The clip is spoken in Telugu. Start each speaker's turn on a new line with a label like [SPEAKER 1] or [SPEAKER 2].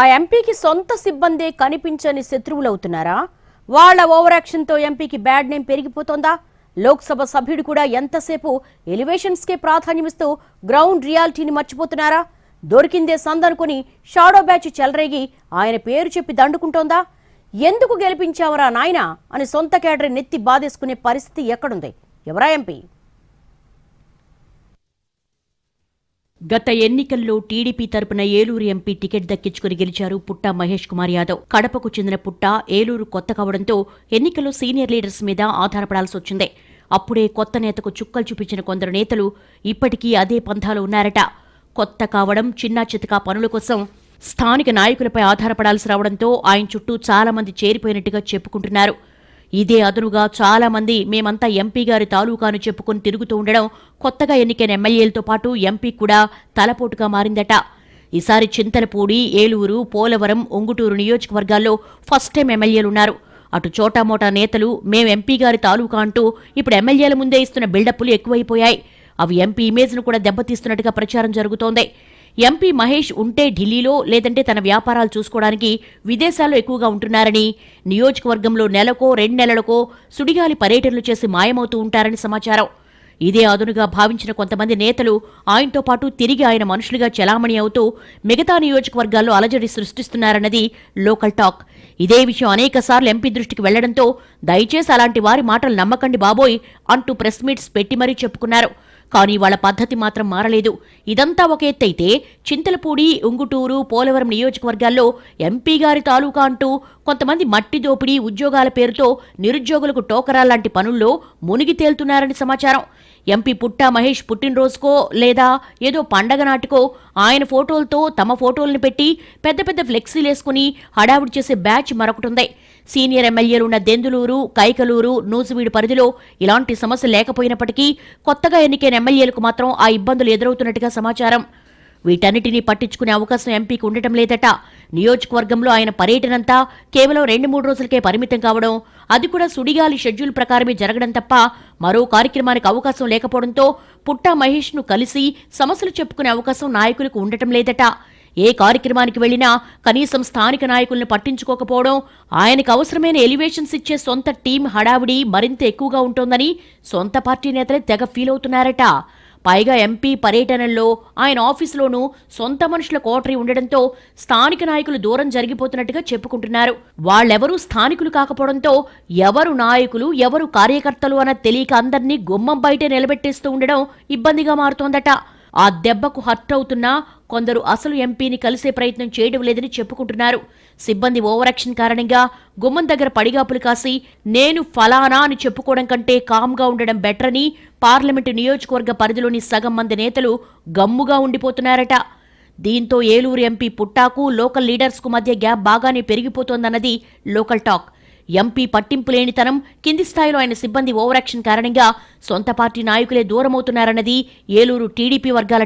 [SPEAKER 1] ఆ ఎంపీకి సొంత సిబ్బందే కనిపించని శత్రువులవుతున్నారా? వాళ్ళ ఓవరాక్షన్తో ఎంపీకి బ్యాడ్ నేమ్ పెరిగిపోతోందా? లోక్సభ సభ్యుడు కూడా ఎంతసేపు ఎలివేషన్స్కే ప్రాధాన్యమిస్తూ గ్రౌండ్ రియాలిటీని మర్చిపోతున్నారా? దొరికిందే సందనుకుని షాడో బ్యాచ్ చెలరేగి ఆయన పేరు చెప్పి దండుకుంటోందా? ఎందుకు గెలిపించావరా నాయనా అని సొంత కేడర్ నెత్తి బాధేసుకునే పరిస్థితి ఎక్కడుంది? ఎవరా ఎంపీ?
[SPEAKER 2] గత ఎన్నికల్లో టీడీపీ తరపున ఏలూరు ఎంపీ టికెట్ దక్కించుకుని గెలిచారు పుట్టా మహేష్ కుమార్ యాదవ్. కడపకు చెందిన పుట్ట ఏలూరు కొత్త కావడంతో ఎన్నికల్లో సీనియర్ లీడర్స్ మీద ఆధారపడాల్సి వచ్చింది. అప్పుడే కొత్త నేతకు చుక్కలు చూపించిన కొందరు నేతలు ఇప్పటికీ అదే పంథాలో ఉన్నారట. కొత్త కావడం చిన్నా చితకా పనుల కోసం స్థానిక నాయకులపై ఆధారపడాల్సి రావడంతో ఆయన చుట్టూ చాలా మంది చేరిపోయినట్టుగా చెప్పుకుంటున్నారు. ఇదే అదునుగా చాలా మంది మేమంతా ఎంపీ గారి తాలూకాను చెప్పుకొని తిరుగుతూ ఉండడం కొత్తగా ఎన్నికైన ఎమ్మెల్యేలతో పాటు ఎంపీ కూడా తలపోటుగా మారిందట. ఈసారి చింతలపూడి ఏలూరు పోలవరం ఒంగుటూరు నియోజకవర్గాల్లో ఫస్ట్ టైం ఎమ్మెల్యేలున్నారు. అటు చోటామోటా నేతలు మేం ఎంపీ గారి తాలూకా అంటూ ఇప్పుడు ఎమ్మెల్యేల ముందే ఇస్తున్న బిల్డప్లు ఎక్కువైపోయాయి. అవి ఎంపీ ఇమేజ్ను కూడా దెబ్బతీస్తున్నట్టుగా ప్రచారం జరుగుతోంది. ఎంపీ మహేష్ ఉంటే ఢిల్లీలో లేదంటే తన వ్యాపారాలు చూసుకోవడానికి విదేశాల్లో ఎక్కువగా ఉంటున్నారని నియోజకవర్గంలో నెలకో రెండు నెలలకో సుడిగాలి పర్యటనలు చేసి మాయమవుతూ ఉంటారని సమాచారం. ఇదే అదునుగా భావించిన కొంతమంది నేతలు ఆయనతో పాటు తిరిగి ఆయన మనుషులుగా చెలామణి అవుతూ మిగతా నియోజకవర్గాల్లో అలజడి సృష్టిస్తున్నారన్నది లోకల్ టాక్. ఇదే విషయం అనేకసార్లు ఎంపీ దృష్టికి వెళ్ళడంతో దయచేసి అలాంటి వారి మాటలు నమ్మకండి బాబోయ్ అంటూ ప్రెస్ మీట్స్ పెట్టి మరీ చెప్పుకున్నారు. కానీ వాళ్ళ పద్ధతి మాత్రం మారలేదు. ఇదంతా ఒక ఎత్తైతే చింతలపూడి ఉంగుటూరు పోలవరం నియోజకవర్గాల్లో ఎంపీ గారి తాలూకా అంటూ కొంతమంది మట్టి దోపిడీ ఉద్యోగాల పేరుతో నిరుద్యోగులకు టోకరా లాంటి పనుల్లో మునిగి తేలుతున్నారని సమాచారం. ఎంపీ పుట్టా మహేష్ పుట్టినరోజుకో లేదా ఏదో పండగ నాటికో ఆయన ఫోటోలతో తమ ఫోటోల్ని పెట్టి పెద్ద పెద్ద ఫ్లెక్సీలు వేసుకుని హడావుడి చేసే బ్యాచ్ మరొకటుంది. సీనియర్ ఎమ్మెల్యేలున్న దెందులూరు కైకలూరు నూజివీడు పరిధిలో ఇలాంటి సమస్య లేకపోయినప్పటికీ కొత్తగా ఎన్నికైన ఎమ్మెల్యేలకు మాత్రం ఆ ఇబ్బందులు ఎదురవుతున్నట్టుగా సమాచారం. వీటన్నిటినీ పట్టించుకునే అవకాశం ఎంపీకి ఉండటం లేదట. నియోజకవర్గంలో ఆయన పర్యటనంతా కేవలం రెండు మూడు రోజులకే పరిమితం కావడం అది కూడా సుడిగాలి షెడ్యూల్ ప్రకారమే జరగడం తప్ప మరో కార్యక్రమానికి అవకాశం లేకపోవడంతో పుట్టా మహేష్ను కలిసి సమస్యలు చెప్పుకునే అవకాశం నాయకులకు ఉండటం లేదట. ఏ కార్యక్రమానికి వెళ్ళినా కనీసం స్థానిక నాయకుల్ని పట్టించుకోకపోవడం ఆయనకు అవసరమైన ఎలివేషన్స్ ఇచ్చే సొంత టీం హడావిడి మరింత ఎక్కువగా ఉంటోందని సొంత పార్టీ నేతలే తెగ ఫీల్ అవుతున్నారట. పైగా ఎంపీ పర్యటనల్లో ఆయన ఆఫీసులోనూ సొంత మనుషుల కోటరీ ఉండడంతో స్థానిక నాయకులు దూరం జరిగిపోతున్నట్టుగా చెప్పుకుంటున్నారు. వాళ్ళెవరూ స్థానికులు కాకపోవడంతో ఎవరు నాయకులు ఎవరు కార్యకర్తలు అన్న తెలియక అందర్నీ గుమ్మం బయటే నిలబెట్టేస్తూ ఉండడం ఇబ్బందిగా మారుతోందట. ఆ దెబ్బకు హర్ట్ అవుతున్నా కొందరు అసలు ఎంపీని కలిసే ప్రయత్నం చేయడం లేదని చెప్పుకుంటున్నారు. సిబ్బంది ఓవరాక్షన్ కారణంగా గుమ్మం దగ్గర పడిగాపులు కాసి నేను ఫలానా అని చెప్పుకోవడం కంటే కామ్గా ఉండడం బెటర్ అని పార్లమెంటు నియోజకవర్గ పరిధిలోని సగం మంది నేతలు గమ్ముగా ఉండిపోతున్నారట. దీంతో ఏలూరు ఎంపీ పుట్టాకు లోకల్ లీడర్స్కు మధ్య గ్యాప్ బాగానే పెరిగిపోతోందన్నది లోకల్ టాక్. ఎంపీ పట్టింపు లేనితనం కింది స్థాయిలో ఆయన సిబ్బంది ఓవరాక్షన్ కారణంగా సొంత పార్టీ నాయకులే దూరమవుతున్నారన్నది ఏలూరు టీడీపీ వర్గాల